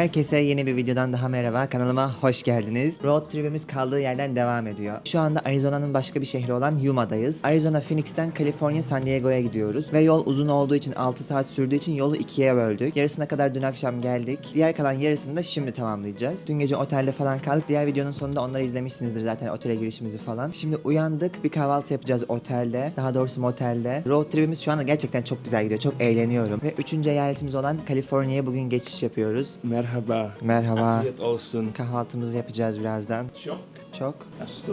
Herkese yeni bir videodan daha merhaba. Kanalıma hoş geldiniz. Road trip'imiz kaldığı yerden devam ediyor. Şu anda Arizona'nın başka bir şehri olan Yuma'dayız. Arizona Phoenix'ten Kaliforniya San Diego'ya gidiyoruz. Ve yol uzun olduğu için 6 saat sürdüğü için yolu ikiye böldük. Yarısına kadar dün akşam geldik. Diğer kalan yarısını da şimdi tamamlayacağız. Dün gece otelde falan kaldık. Diğer videonun sonunda onları izlemişsinizdir zaten otele girişimizi falan. Şimdi uyandık. Bir kahvaltı yapacağız otelde. Daha doğrusu motelde. Road trip'imiz şu anda gerçekten çok güzel gidiyor. Çok eğleniyorum. Ve üçüncü eyaletimiz olan Kaliforniya'ya bugün geçiş yapıyoruz. Merhaba. Merhaba. Afiyet olsun. Kahvaltımızı yapacağız birazdan. Çok. Çok. That's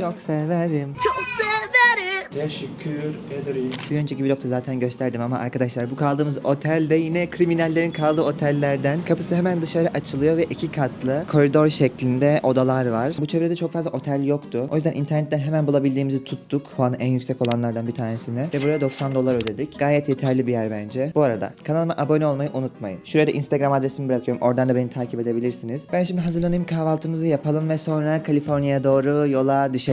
a lot. Çok severim. Teşekkür ederim. Bir önceki vlogda zaten gösterdim ama arkadaşlar bu kaldığımız otelde yine kriminallerin kaldığı otellerden. Kapısı hemen dışarı açılıyor ve iki katlı koridor şeklinde odalar var. Bu çevrede çok fazla otel yoktu. O yüzden internetten hemen bulabildiğimizi tuttuk. Puanı en yüksek olanlardan bir tanesini. Ve buraya 90 dolar ödedik. Gayet yeterli bir yer bence. Bu arada kanalıma abone olmayı unutmayın. Şuraya da Instagram adresimi bırakıyorum. Oradan da beni takip edebilirsiniz. Ben şimdi hazırlanayım kahvaltımızı yapalım ve sonra Kaliforniya'ya doğru yola düşelim.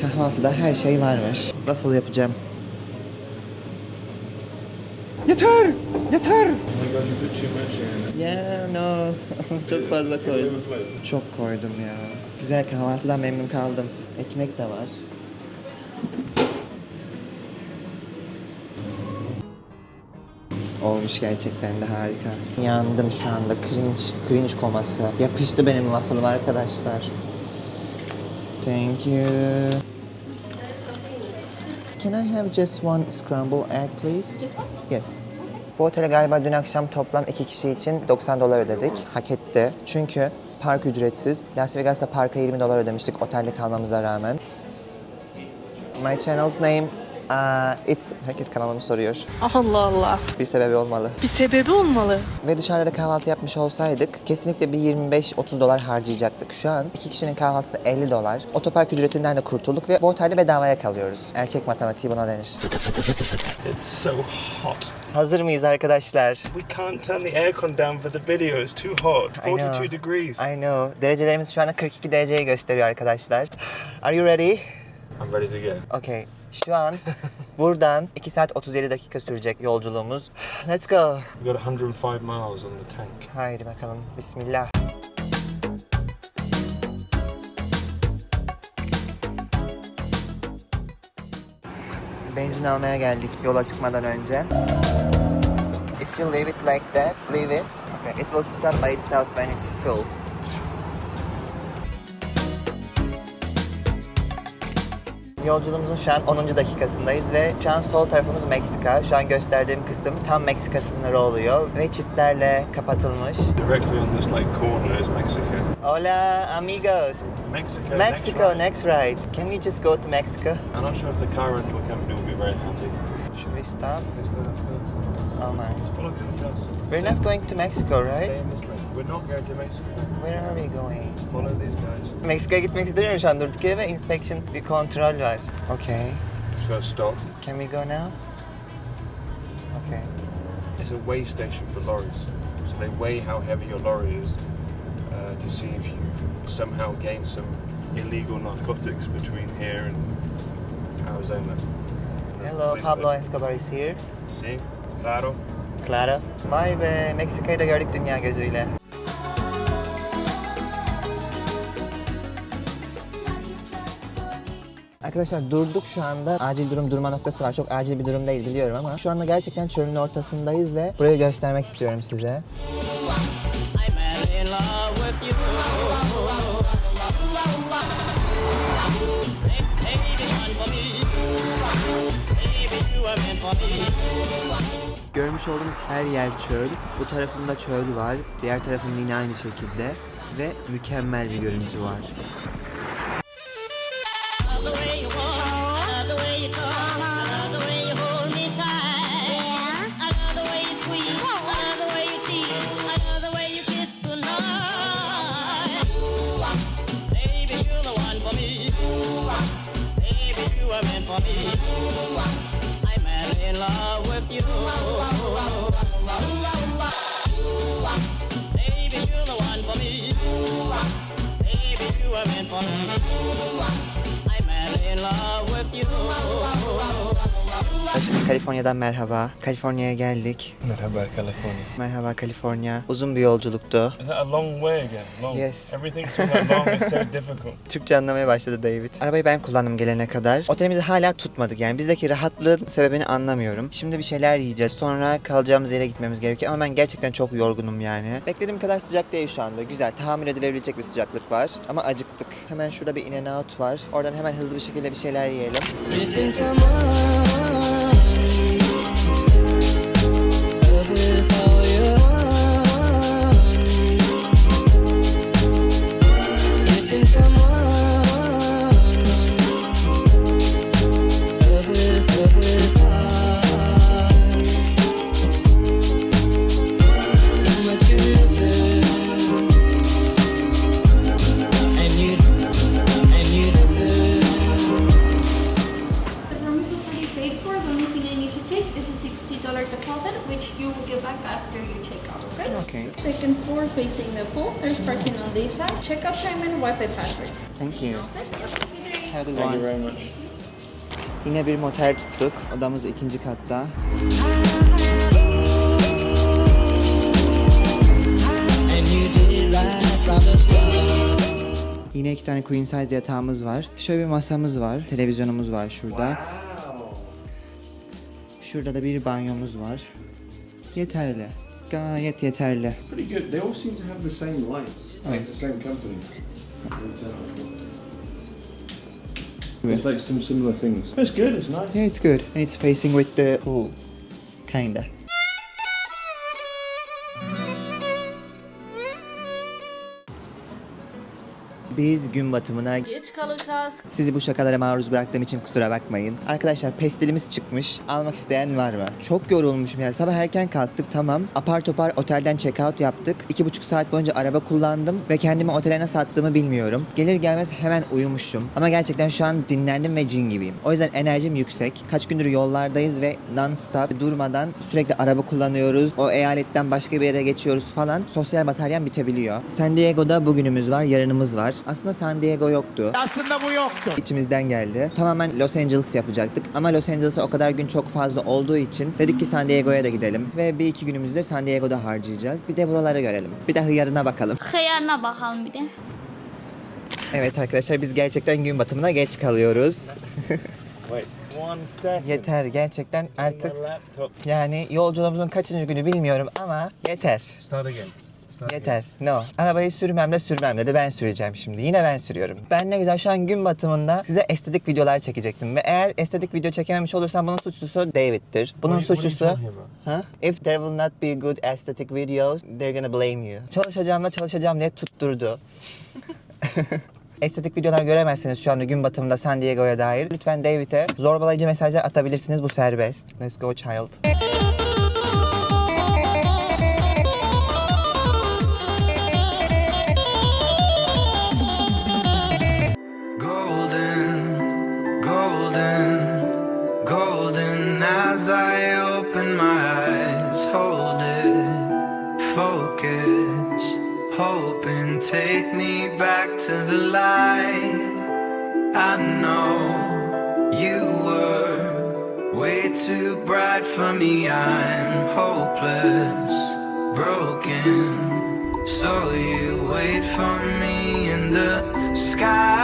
Kahvaltıda her şey varmış. Waffle yapacağım. Yeter! Yeter! Yeah, no. Çok fazla koydum. Çok koydum ya. Güzel kahvaltıdan memnun kaldım. Ekmek de var. Olmuş gerçekten de harika. Yandım şu anda. Cringe, cringe koması. Yapıştı benim waffle'ım arkadaşlar. Thank you. Can I have just one scrambled egg please? Yes. Bu otele galiba dün akşam toplam iki kişi için 90 dolar ödedik. Hak etti. Çünkü park ücretsiz. Las Vegas'ta parka 20 dolar ödemiştik otelde kalmamıza rağmen. My channel's name, uh, it's... Herkes kanalımı soruyor. Allah Allah. Bir sebebi olmalı. Bir sebebi olmalı. Ve dışarıda kahvaltı yapmış olsaydık kesinlikle bir 25-30 dolar harcayacaktık. Şu an iki kişinin kahvaltısı 50 dolar. Otopark ücretinden de kurtulduk ve bu otelde bedavaya kalıyoruz. Erkek matematiği buna denir. It's so hot. Hazır mıyız arkadaşlar? We can't turn the aircon down for the video. It's too hot. I know. 42 degrees. I know. Derecelerimiz şu anda 42 dereceyi gösteriyor arkadaşlar. Are you ready? I'm ready to go. Okay. Şu an buradan 2 saat 37 dakika sürecek yolculuğumuz. Let's go. We've got 105 miles on the tank. Haydi bakalım. Bismillah. Benzin almaya geldik yola çıkmadan önce. If you leave it like that, leave it. Okay. It will stop by itself when it's full. Yolculuğumuzun şu an 10. dakikasındayız ve şu an sol tarafımız Meksika. Şu an gösterdiğim kısım tam Meksika sınırı oluyor ve çitlerle kapatılmış. Directly on this like corner is Mexico. Hola amigos. Mexico. Mexico, next, right. next ride. Can we just go to Mexico? I'm not sure if the car rental company will be very happy. Should we stop? Let's do that. Oh my. Follow the guys. We're not going to Mexico, right? in this lane. We're not going to Mexico. Where are we going? Follow these guys. Meksika'ya gitmek istemiyorum şu an durduk yere ve inspection bir kontrol var. Okay. Just gotta stop. Can we go now? Okay. It's a weigh station for lorries. So they weigh how heavy your lorry is uh, to see if you've somehow gained some illegal narcotics between here and Arizona. Hello, Pablo Escobar is here. See? Claro. Clara. Vay be, Meksika'yı da gördük dünya gözüyle. Arkadaşlar durduk şu anda. Acil durum durma noktası var. Çok acil bir durum değil biliyorum ama şu anda gerçekten çölün ortasındayız ve burayı göstermek istiyorum size. Görmüş olduğunuz her yer çöl. Bu tarafında çöl var. Diğer tarafında yine aynı şekilde. Ve mükemmel bir görüntü var. Baby, you meant meant for me. Love with you. Baby, you're the one for me. Baby, you are meant for me. I'm in love with you. Şimdi Kaliforniya'dan merhaba. Kaliforniya'ya geldik. Merhaba, California. Merhaba Kaliforniya. Uzun bir yolculuktu. Is that a long way again? Long. Yes. Everything's so long, it's so difficult. Türkçe anlamaya başladı David. Arabayı ben kullandım gelene kadar. Otelimizi hala tutmadık yani bizdeki rahatlığın sebebini anlamıyorum. Şimdi bir şeyler yiyeceğiz sonra kalacağımız yere gitmemiz gerekiyor ama ben gerçekten çok yorgunum yani. Beklediğim kadar sıcak değil şu anda. Güzel tahammül edilebilecek bir sıcaklık var ama acıktık. Hemen şurada bir In-N-Out var. Oradan hemen hızlı bir şekilde bir şeyler yiyelim. Missing someone. Side. Checkout time and Wi-Fi password. Thank you. Have a good Thank you one. very much. Yine bir motel tuttuk. Odamız ikinci katta. Yine iki tane queen size yatağımız var. Şöyle bir masamız var. Televizyonumuz var şurada. Şurada da bir banyomuz var. Yeterli. Gayet yeterli. Pretty good. They all seem to have the same lights. Oh. It's the same company. It's like some similar things. It's good. It's nice. Yeah, it's good. And it's facing with the pool. Kinda. Biz gün batımına Geç kalacağız. Sizi bu şakalara maruz bıraktığım için kusura bakmayın. Arkadaşlar pestilimiz çıkmış. Almak isteyen var mı? Çok yorulmuşum ya. Sabah erken kalktık tamam. Apar topar otelden check out yaptık. İki buçuk saat boyunca araba kullandım ve kendimi otele nasıl attığımı bilmiyorum. Gelir gelmez hemen uyumuşum. Ama gerçekten şu an dinlendim ve cin gibiyim. O yüzden enerjim yüksek. Kaç gündür yollardayız ve non-stop durmadan sürekli araba kullanıyoruz. O eyaletten başka bir yere geçiyoruz falan. Sosyal bataryam bitebiliyor. San Diego'da bugünümüz var, yarınımız var. Aslında San Diego yoktu. Aslında bu yoktu. İçimizden geldi. Tamamen Los Angeles yapacaktık ama Los Angeles'a o kadar gün çok fazla olduğu için dedik ki San Diego'ya da gidelim. Ve bir iki günümüzü de San Diego'da harcayacağız. Bir de buraları görelim. Bir de hıyarına bakalım. Hıyarına bakalım bir de. Evet arkadaşlar biz gerçekten gün batımına geç kalıyoruz. Yeter gerçekten artık yani yolculuğumuzun kaçıncı günü bilmiyorum ama yeter. Start again. Yeter. No. Arabayı sürmem de sürmem de ben süreceğim şimdi. Yine ben sürüyorum. Ben ne güzel şu an gün batımında size estetik videolar çekecektim. Ve eğer estetik video çekememiş olursam bunun suçlusu David'tir. Bunun What are you- what suçlusu... talking Ha? If there will not be good aesthetic videos, they're gonna blame you. Çalışacağım da çalışacağım diye tutturdu. Estetik videolar göremezsiniz şu anda gün batımında San Diego'ya dair. Lütfen David'e zorbalayıcı mesajlar atabilirsiniz. Bu serbest. Let's go child. Hoping take me back to the light. I know you were way too bright for me. I'm hopeless, broken. So you wait for me in the sky.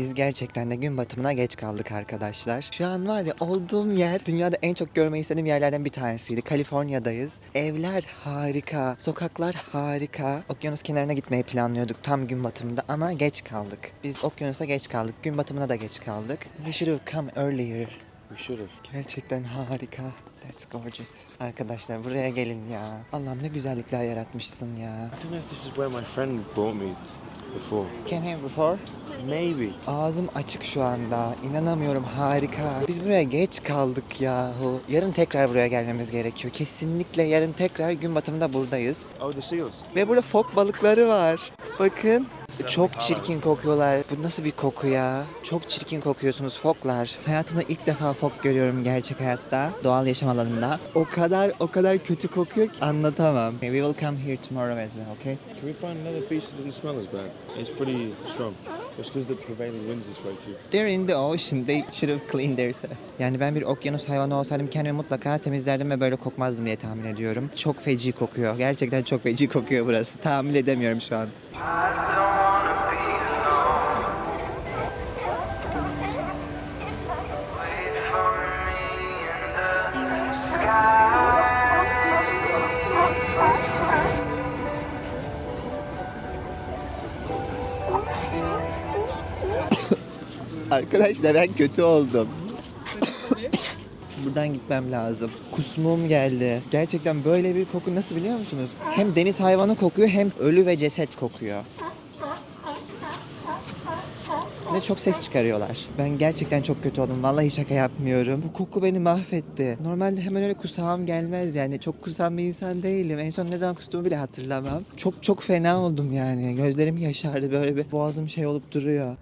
Biz gerçekten de gün batımına geç kaldık arkadaşlar. Şu an var ya olduğum yer dünyada en çok görmeyi istediğim yerlerden bir tanesiydi. Kaliforniya'dayız. Evler harika, sokaklar harika. Okyanus kenarına gitmeyi planlıyorduk tam gün batımında ama geç kaldık. Biz okyanusa geç kaldık. Gün batımına da geç kaldık. We should have come earlier. We should have. Gerçekten harika. That's gorgeous. Arkadaşlar buraya gelin ya. Allah'ım ne güzellikler yaratmışsın ya. I don't know if this is where my friend brought me before. Came here before? Maybe. Ağzım açık şu anda. İnanamıyorum harika. Biz buraya geç kaldık yahu. Yarın tekrar buraya gelmemiz gerekiyor. Kesinlikle yarın tekrar gün batımında buradayız. Oh, the seals. Ve burada fok balıkları var. Bakın. Çok çirkin kokuyorlar. Bu nasıl bir koku ya? Çok çirkin kokuyorsunuz foklar. Hayatımda ilk defa fok görüyorum gerçek hayatta. Doğal yaşam alanında. O kadar o kadar kötü kokuyor ki anlatamam. We will come here tomorrow as well, okay? Can we find another beach that doesn't smell as bad? It's pretty strong. It's because the prevailing winds this way too. They're in the ocean. They should have cleaned themselves. Yani ben bir okyanus hayvanı olsaydım kendimi mutlaka temizlerdim ve böyle kokmazdım diye tahmin ediyorum. Çok feci kokuyor. Gerçekten çok feci kokuyor burası. Tahammül edemiyorum şu an. I don't wanna be Arkadaşlar ben kötü oldum. Buradan gitmem lazım. Kusmum geldi. Gerçekten böyle bir koku nasıl biliyor musunuz? Hem deniz hayvanı kokuyor hem ölü ve ceset kokuyor. Ve çok ses çıkarıyorlar. Ben gerçekten çok kötü oldum. Vallahi şaka yapmıyorum. Bu koku beni mahvetti. Normalde hemen öyle kusağım gelmez yani. Çok kusan bir insan değilim. En son ne zaman kustuğumu bile hatırlamam. Çok çok fena oldum yani. Gözlerim yaşardı böyle bir boğazım şey olup duruyor.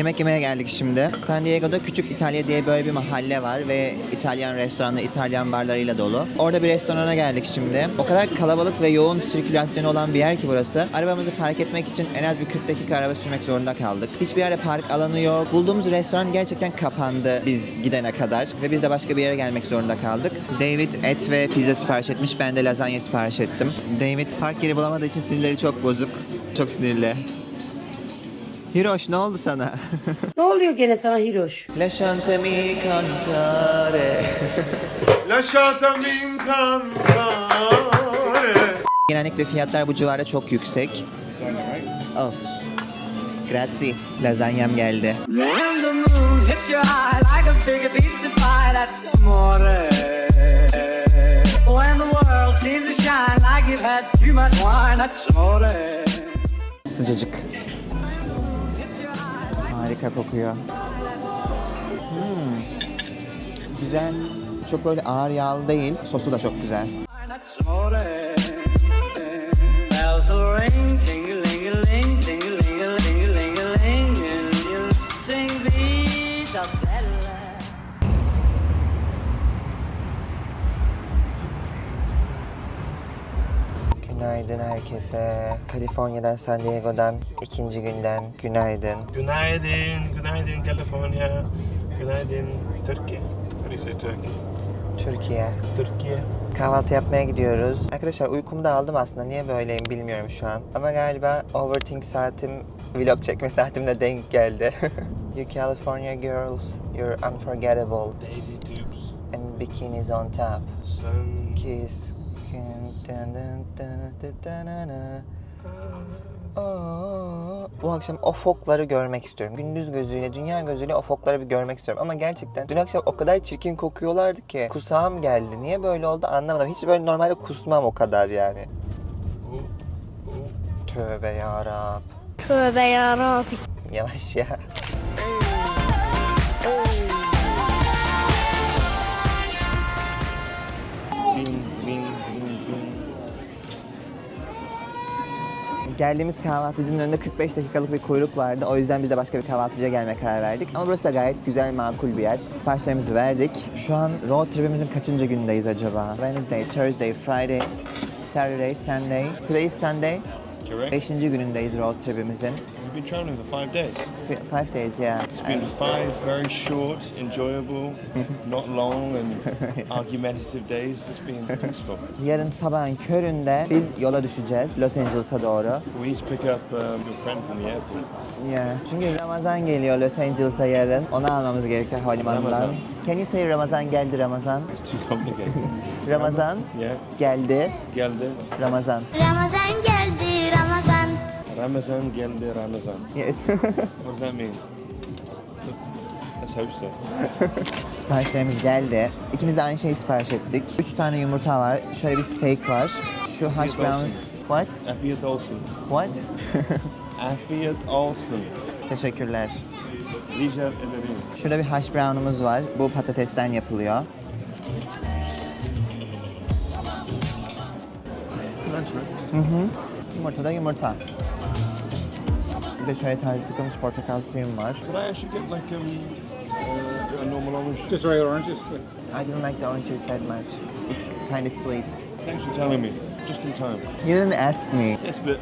Yemek yemeye geldik şimdi. San Diego'da Küçük İtalya diye böyle bir mahalle var ve İtalyan restoranı, İtalyan barlarıyla dolu. Orada bir restorana geldik şimdi. O kadar kalabalık ve yoğun sirkülasyonu olan bir yer ki burası. Arabamızı park etmek için en az bir 40 dakika araba sürmek zorunda kaldık. Hiçbir yerde park alanı yok. Bulduğumuz restoran gerçekten kapandı biz gidene kadar ve biz de başka bir yere gelmek zorunda kaldık. David et ve pizza sipariş etmiş. Ben de lazanya sipariş ettim. David park yeri bulamadığı için sinirleri çok bozuk. Çok sinirli. Hiroş ne oldu sana? Ne oluyor gene sana Hiroş? Lasciatemi cantare. Lasciatemi incantare. Genellikle fiyatlar bu civarda çok yüksek. Oh. Grazie. Lazanyam geldi. Sıcacık. Harika kokuyor. Hmm. Güzel. Çok böyle ağır yağlı değil. Sosu da çok güzel. Bells will ring, ting-a-ling-a-ling, ting-a-ling-a-ling-a-ling-a-ling, Günaydın herkese. Kaliforniya'dan, San Diego'dan ikinci günden günaydın. Günaydın, günaydın California. Günaydın Turkey. How do you say Turkey? Türkiye. Türkiye. Kahvaltı yapmaya gidiyoruz. Arkadaşlar uykumu da aldım aslında. Niye böyleyim bilmiyorum şu an. Ama galiba overthink saatim, vlog çekme saatimle denk geldi. you California girls, you're unforgettable. Daisy tubes. And bikinis on top. Sun. Kiss. Aa, Bu akşam o fokları görmek istiyorum. Gündüz gözüyle, dünya gözüyle o fokları bir görmek istiyorum. Ama gerçekten dün akşam o kadar çirkin kokuyorlardı ki kusağım geldi. Niye böyle oldu anlamadım. Hiç böyle normalde kusmam o kadar yani. Tövbe yarab. Tövbe yarabbim. Yavaş ya. Geldiğimiz kahvaltıcının önünde 45 dakikalık bir kuyruk vardı. O yüzden biz de başka bir kahvaltıcıya gelmeye karar verdik. Ama burası da gayet güzel, makul bir yer. Siparişlerimizi verdik. Şu an road trip'imizin kaçıncı gündeyiz acaba? Wednesday, Thursday, Friday, Saturday, Sunday. Today is Sunday. Correct. Beşinci günündeyiz road trip'imizin. We've been traveling for five days. F- five days, yeah. It's been five very short, enjoyable, not long and argumentative days. It's been peaceful. Yarın sabahın köründe biz yola düşeceğiz Los Angeles'a doğru. We need to pick up um, your friend from the airport. Yeah. Çünkü Ramazan geliyor Los Angeles'a yarın. Onu almamız gerekiyor havalimanından. Ramazan. Can you say Ramazan geldi Ramazan? It's too complicated. Ramazan yeah, geldi geldi. Ramazan. Ramazan geldi Ramazan. Geldi Ramazan. Yes. What does that mean? Let's hope so. Siparişlerimiz geldi. İkimiz de aynı şeyi sipariş ettik. 3 tane yumurta var. Şöyle bir steak var. Şu hash browns. What? Afiyet olsun. What? Afiyet olsun. Teşekkürler. Rica ederim. Şurada bir hash brown'umuz var. Bu patatesten yapılıyor. Lunch, right? Yumurta da yumurta. Bir de şöyle taze sıkılmış portakal suyum var. Could I actually get like um, uh, a normal orange? Just regular oranges. I don't like the orange juice that much. It's kind of sweet. Thanks for telling me. Just in time. You didn't ask me. Yes, but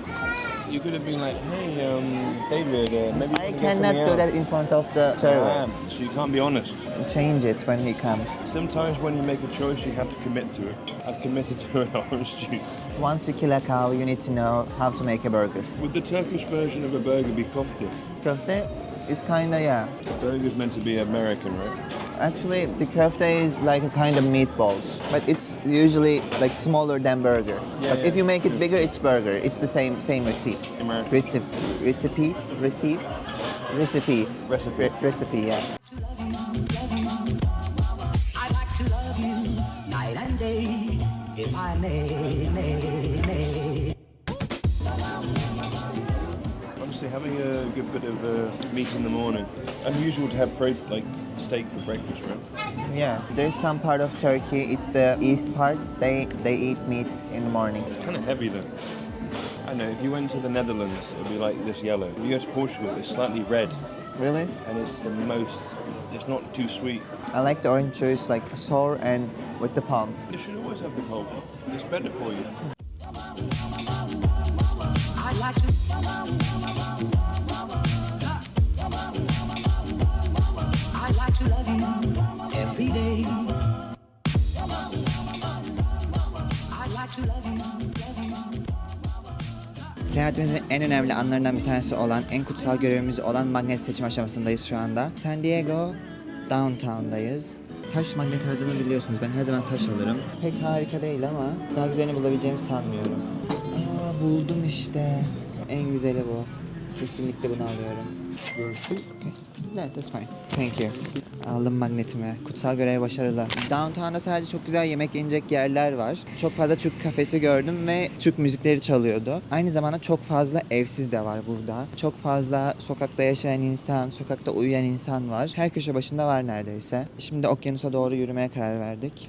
you could have been like, hey, um, David, uh, maybe I cannot do that in front of the server. so you can't be honest. Change it when he comes. Sometimes when you make a choice, you have to commit to it. I've committed to an orange juice. Once you kill a cow, you need to know how to make a burger. Would the Turkish version of a burger be kofta? Köfte is kind of, yeah. Burger's meant to be American, right? Actually, the köfte is like a kind of meatballs, but it's usually like smaller than burger. Yeah, but yeah. if you make it bigger, it's burger. It's the same same receipt. American. Recipe, recipe, receipt, recipe, Recipe. Re- recipe. Yeah. I'd like to love you night and day, if I may, may, may. Honestly, having a good bit of uh, meat in the morning. Unusual to have like steak for breakfast, right? Yeah. There's some part of Turkey. It's the east part. They they eat meat in the morning. It's kind of heavy though. I know. If you went to the Netherlands, it'd be like this yellow. If you go to Portugal, it's slightly red, Really? and it's the most. It's not too sweet. I like the orange juice, like sour and with the pulp. You should always have the pulp. It's better for you. Seyahatimizin en önemli anlarından bir tanesi olan, en kutsal görevimiz olan magnet seçim aşamasındayız şu anda. San Diego Downtown'dayız. Taş magnet aradığımı biliyorsunuz. Ben her zaman taş alırım. Pek harika değil ama daha güzelini bulabileceğimi sanmıyorum. Buldum işte. En güzeli bu. Kesinlikle bunu alıyorum. Okay. No, that's fine. Thank you. Aldım magnetimi. Kutsal görev başarılı. Downtown'da sadece çok güzel yemek yenecek yerler var. Çok fazla Türk kafesi gördüm ve Türk müzikleri çalıyordu. Aynı zamanda çok fazla evsiz de var burada. Çok fazla sokakta yaşayan insan, sokakta uyuyan insan var. Her köşe başında var neredeyse. Şimdi okyanusa doğru yürümeye karar verdik.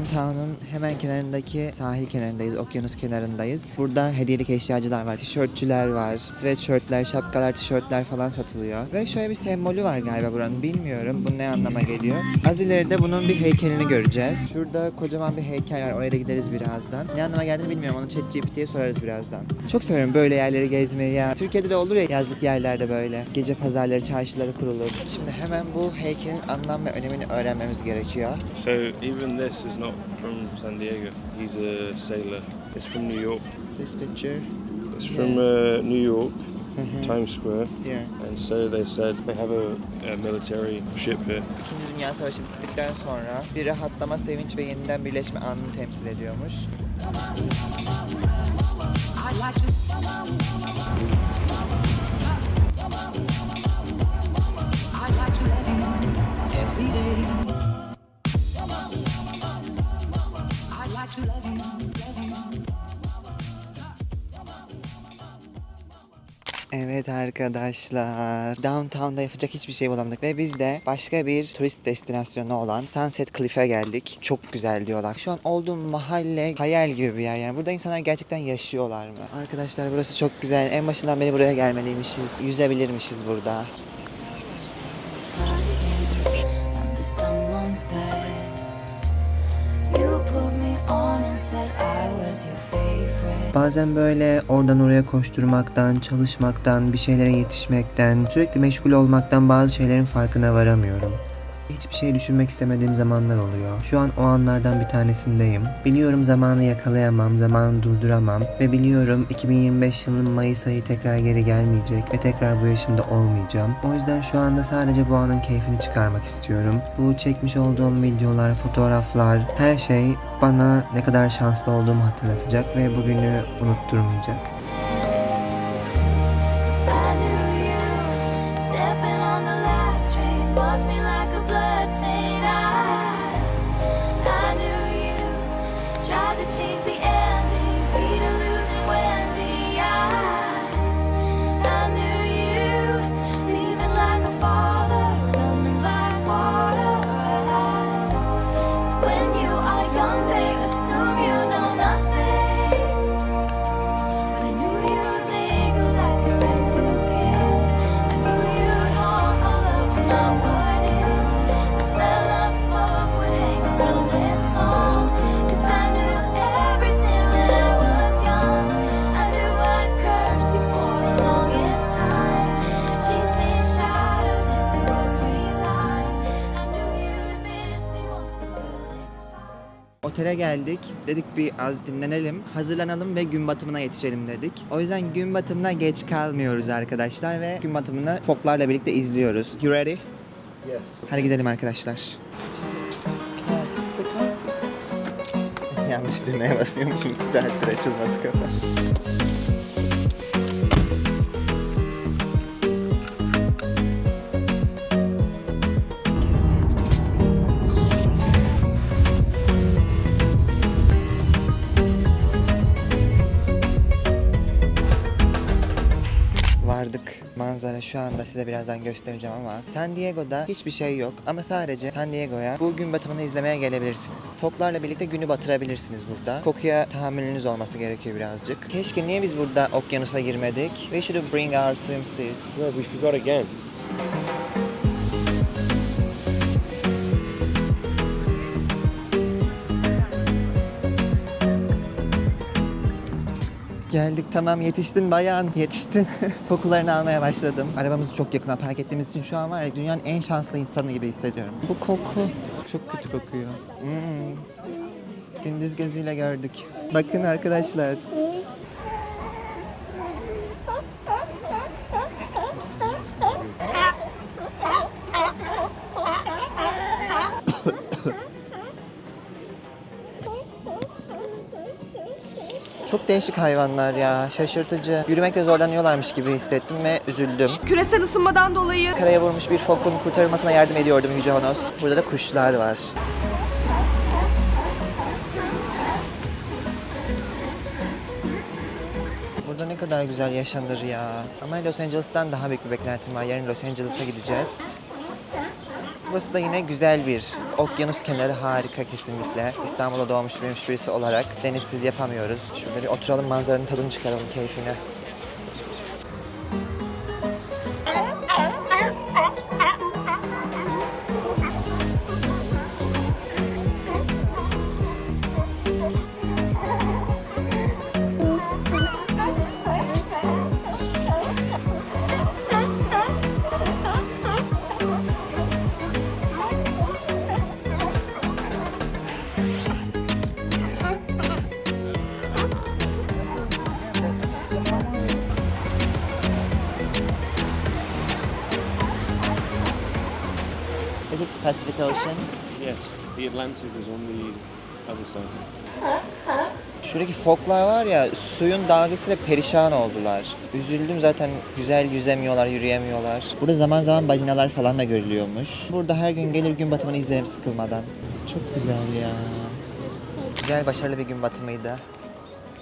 Downtown'un hemen kenarındaki sahil kenarındayız, okyanus kenarındayız. Burada hediyelik eşyacılar var, tişörtçüler var, sweatshirtler, şapkalar, tişörtler falan satılıyor. Ve şöyle bir sembolü var galiba buranın, bilmiyorum bu ne anlama geliyor. Az ileride bunun bir heykelini göreceğiz. Şurada kocaman bir heykel var, oraya da gideriz birazdan. Ne anlama geldiğini bilmiyorum, onu ChatGPT'ye sorarız birazdan. Çok seviyorum böyle yerleri gezmeyi ya. Türkiye'de de olur ya yazlık yerlerde böyle. Gece pazarları, çarşıları kurulur. Şimdi hemen bu heykelin anlam ve önemini öğrenmemiz gerekiyor. So even this is not from San Diego. He's a sailor. It's from New York. This picture. It's from uh, New York, Mhm. Times Square. Yeah. And so they said they have a, a military ship here. İkinci Dünya Savaşı bittikten sonra bir rahatlama, sevinç ve yeniden birleşme anını temsil ediyormuş. Evet arkadaşlar, downtown'da yapacak hiçbir şey bulamadık ve biz de başka bir turist destinasyonu olan Sunset Cliff'e geldik. Çok güzel diyorlar. Şu an olduğum mahalle hayal gibi bir yer yani. Burada insanlar gerçekten yaşıyorlar mı? Arkadaşlar burası çok güzel. En başından beri buraya gelmeliymişiz. Yüzebilirmişiz burada. You put me on and said I was your favorite. Bazen böyle oradan oraya koşturmaktan, çalışmaktan, bir şeylere yetişmekten, sürekli meşgul olmaktan bazı şeylerin farkına varamıyorum. Hiçbir şey düşünmek istemediğim zamanlar oluyor. Şu an o anlardan bir tanesindeyim. Biliyorum zamanı yakalayamam, zamanı durduramam ve biliyorum 2025 yılının Mayıs ayı tekrar geri gelmeyecek ve tekrar bu yaşımda olmayacağım. O yüzden şu anda sadece bu anın keyfini çıkarmak istiyorum. Bu çekmiş olduğum videolar, fotoğraflar, her şey bana ne kadar şanslı olduğumu hatırlatacak ve bugünü unutturmayacak. Otele geldik. Dedik bir az dinlenelim, hazırlanalım ve gün batımına yetişelim dedik. O yüzden gün batımına geç kalmıyoruz arkadaşlar ve gün batımını foklarla birlikte izliyoruz. You ready? Yes. Hadi gidelim arkadaşlar. Yanlış düğmeye basıyormuşum. 2 saattir açılmadı kafa. Manzara şu anda size birazdan göstereceğim ama San Diego'da hiçbir şey yok ama sadece San Diego'ya bu gün batımını izlemeye gelebilirsiniz. Foklarla birlikte günü batırabilirsiniz burada. Kokuya tahammülünüz olması gerekiyor birazcık. Keşke niye biz burada okyanusa girmedik? We should bring our swimsuits. No, we forgot again. Geldik tamam yetiştin bayan yetiştin. Kokularını almaya başladım. Arabamızı çok yakına park ettiğimiz için şu an var ya dünyanın en şanslı insanı gibi hissediyorum. Bu koku çok kötü kokuyor. Hmm. Gündüz gözüyle gördük. Bakın arkadaşlar. Çok değişik hayvanlar ya. Şaşırtıcı. Yürümekte zorlanıyorlarmış gibi hissettim ve üzüldüm. Küresel ısınmadan dolayı Karaya vurmuş bir fokun kurtarılmasına yardım ediyordum Yüce Honos. Burada da kuşlar var. Burada ne kadar güzel yaşanır ya. Ama Los Angeles'tan daha büyük bir beklentim var. Yarın Los Angeles'a gideceğiz. Burası da yine güzel bir okyanus kenarı harika kesinlikle. İstanbul'da doğmuş büyümüş birisi olarak denizsiz yapamıyoruz. Şurada bir oturalım manzaranın tadını çıkaralım keyfine. Pacific Ocean? Yes. The Atlantic is on the other side. Şuradaki foklar var ya suyun dalgasıyla perişan oldular. Üzüldüm zaten güzel yüzemiyorlar, yürüyemiyorlar. Burada zaman zaman balinalar falan da görülüyormuş. Burada her gün gelir gün batımını izlerim sıkılmadan. Çok güzel ya. Güzel başarılı bir gün batımıydı.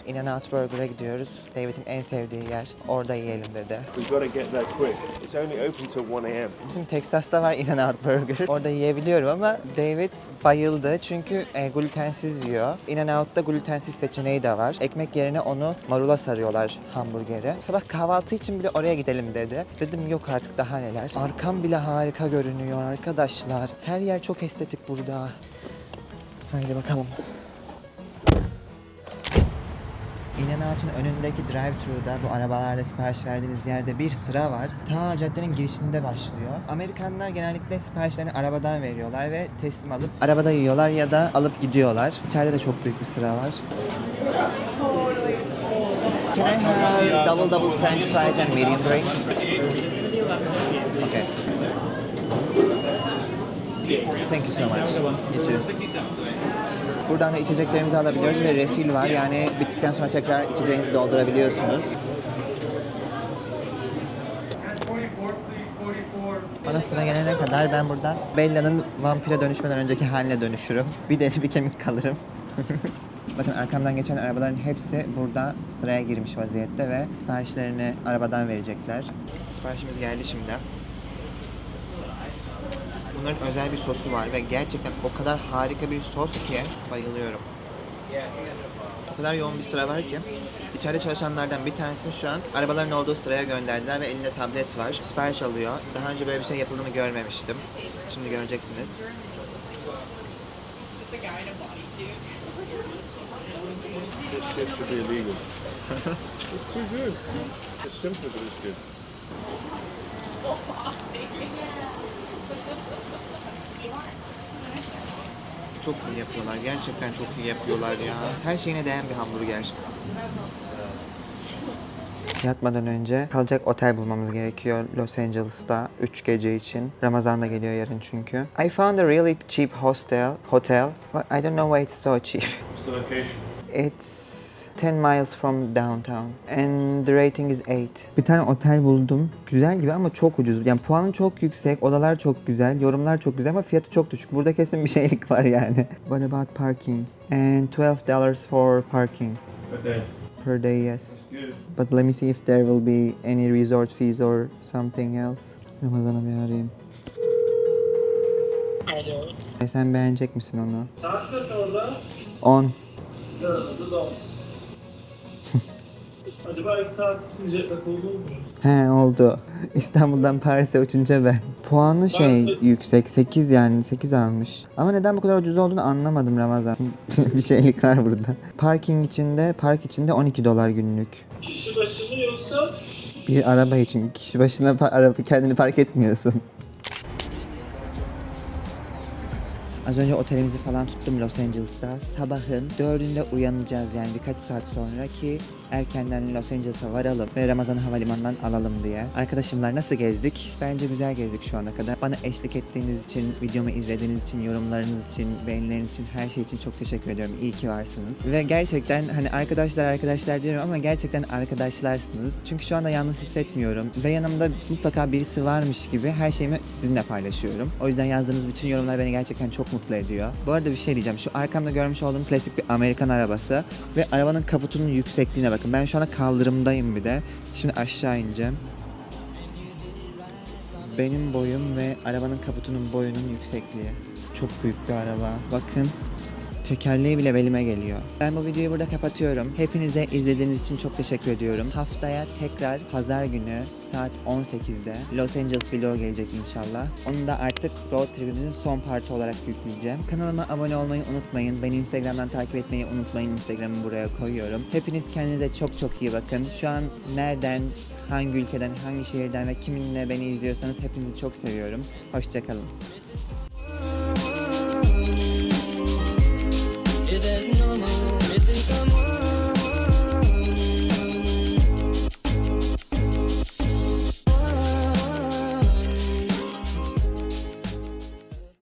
In-N-Out Burger'a gidiyoruz. David'in en sevdiği yer. Orada yiyelim dedi. We've got to get there quick. It's only open till 1 a.m. Bizim Texas'ta var In-N-Out Burger. Orada yiyebiliyorum ama David bayıldı çünkü e, glutensiz yiyor. In-N-Out'ta glutensiz seçeneği de var. Ekmek yerine onu marula sarıyorlar hamburgeri. Sabah kahvaltı için bile oraya gidelim dedi. Dedim yok artık daha neler. Arkam bile harika görünüyor arkadaşlar. Her yer çok estetik burada. Haydi bakalım. Selen Hatun önündeki drive-thru'da bu arabalarla sipariş verdiğiniz yerde bir sıra var. Ta caddenin girişinde başlıyor. Amerikanlar genellikle siparişlerini arabadan veriyorlar ve teslim alıp arabada yiyorlar ya da alıp gidiyorlar. İçeride de çok büyük bir sıra var. Can I have double double french fries and medium drink? Okay. Thank you so much. You too. Buradan da içeceklerimizi alabiliyoruz ve refill var. Yani bittikten sonra tekrar içeceğinizi doldurabiliyorsunuz. Bana sıra gelene kadar ben buradan Bella'nın vampire dönüşmeden önceki haline dönüşürüm. Bir de bir kemik kalırım. Bakın arkamdan geçen arabaların hepsi burada sıraya girmiş vaziyette ve siparişlerini arabadan verecekler. Siparişimiz geldi şimdi. Bunların özel bir sosu var ve gerçekten o kadar harika bir sos ki bayılıyorum. O kadar yoğun bir sıra var ki içeride çalışanlardan bir tanesini şu an arabaların olduğu sıraya gönderdiler ve elinde tablet var. Sipariş alıyor. Daha önce böyle bir şey yapıldığını görmemiştim. Şimdi göreceksiniz. This shit should be illegal. it's too good. It's simple, but it's good. Çok iyi yapıyorlar. Gerçekten çok iyi yapıyorlar ya. Her şeyine değen bir hamburger. Yatmadan önce kalacak otel bulmamız gerekiyor Los Angeles'ta 3 gece için. Ramazan da geliyor yarın çünkü. I found a really cheap hostel, hotel. But I don't know why it's so cheap. What's the location? It's 10 miles from downtown and the rating is 8. Bir tane otel buldum. Güzel gibi ama çok ucuz. Yani puanı çok yüksek, odalar çok güzel, yorumlar çok güzel ama fiyatı çok düşük. Burada kesin bir şeylik var yani. What about parking? And 12 dollars for parking then, per day, yes. good. But let me see if there will be any resort fees or something else. Ramazan'a bir arayayım. E sen beğenecek misin onu? Saat kaç orada? 10. Ya, burada da. Acaba iki saat içinde jetlag oldu mu? He oldu. İstanbul'dan Paris'e uçunca ben. Puanı şey Ben- yüksek 8 yani 8 almış. Ama neden bu kadar ucuz olduğunu anlamadım Ramazan. bir şeylik var burada. Parking içinde, park içinde 12 dolar günlük. Kişi başı mı yoksa Bir araba için kişi başına pa- araba kendini park etmiyorsun. Az önce otelimizi falan tuttum Los Angeles'ta. Sabahın dördünde uyanacağız yani birkaç saat sonra ki erkenden Los Angeles'a varalım ve Ramazan Havalimanı'ndan alalım diye. Arkadaşımlar nasıl gezdik? Bence güzel gezdik şu ana kadar. Bana eşlik ettiğiniz için, videomu izlediğiniz için, yorumlarınız için, beğenileriniz için, her şey için çok teşekkür ediyorum. İyi ki varsınız. Ve gerçekten hani arkadaşlar arkadaşlar diyorum ama gerçekten arkadaşlarsınız. Çünkü şu anda yalnız hissetmiyorum. Ve yanımda mutlaka birisi varmış gibi her şeyimi sizinle paylaşıyorum. O yüzden yazdığınız bütün yorumlar beni gerçekten çok mutlu ediyor. Bu arada bir şey diyeceğim. Şu arkamda görmüş olduğunuz klasik bir Amerikan arabası ve arabanın kaputunun yüksekliğine bakın. Ben şu anda kaldırımdayım bir de. Şimdi aşağı ineceğim. Benim boyum ve arabanın kaputunun boyunun yüksekliği. Çok büyük bir araba. Bakın tekerleği bile belime geliyor. Ben bu videoyu burada kapatıyorum. Hepinize izlediğiniz için çok teşekkür ediyorum. Haftaya tekrar pazar günü saat 18'de Los Angeles vlog gelecek inşallah. Onu da artık road trip'imizin son parti olarak yükleyeceğim. Kanalıma abone olmayı unutmayın. Beni Instagram'dan takip etmeyi unutmayın. Instagram'ı buraya koyuyorum. Hepiniz kendinize çok çok iyi bakın. Şu an nereden, hangi ülkeden, hangi şehirden ve kiminle beni izliyorsanız hepinizi çok seviyorum. Hoşçakalın. moon.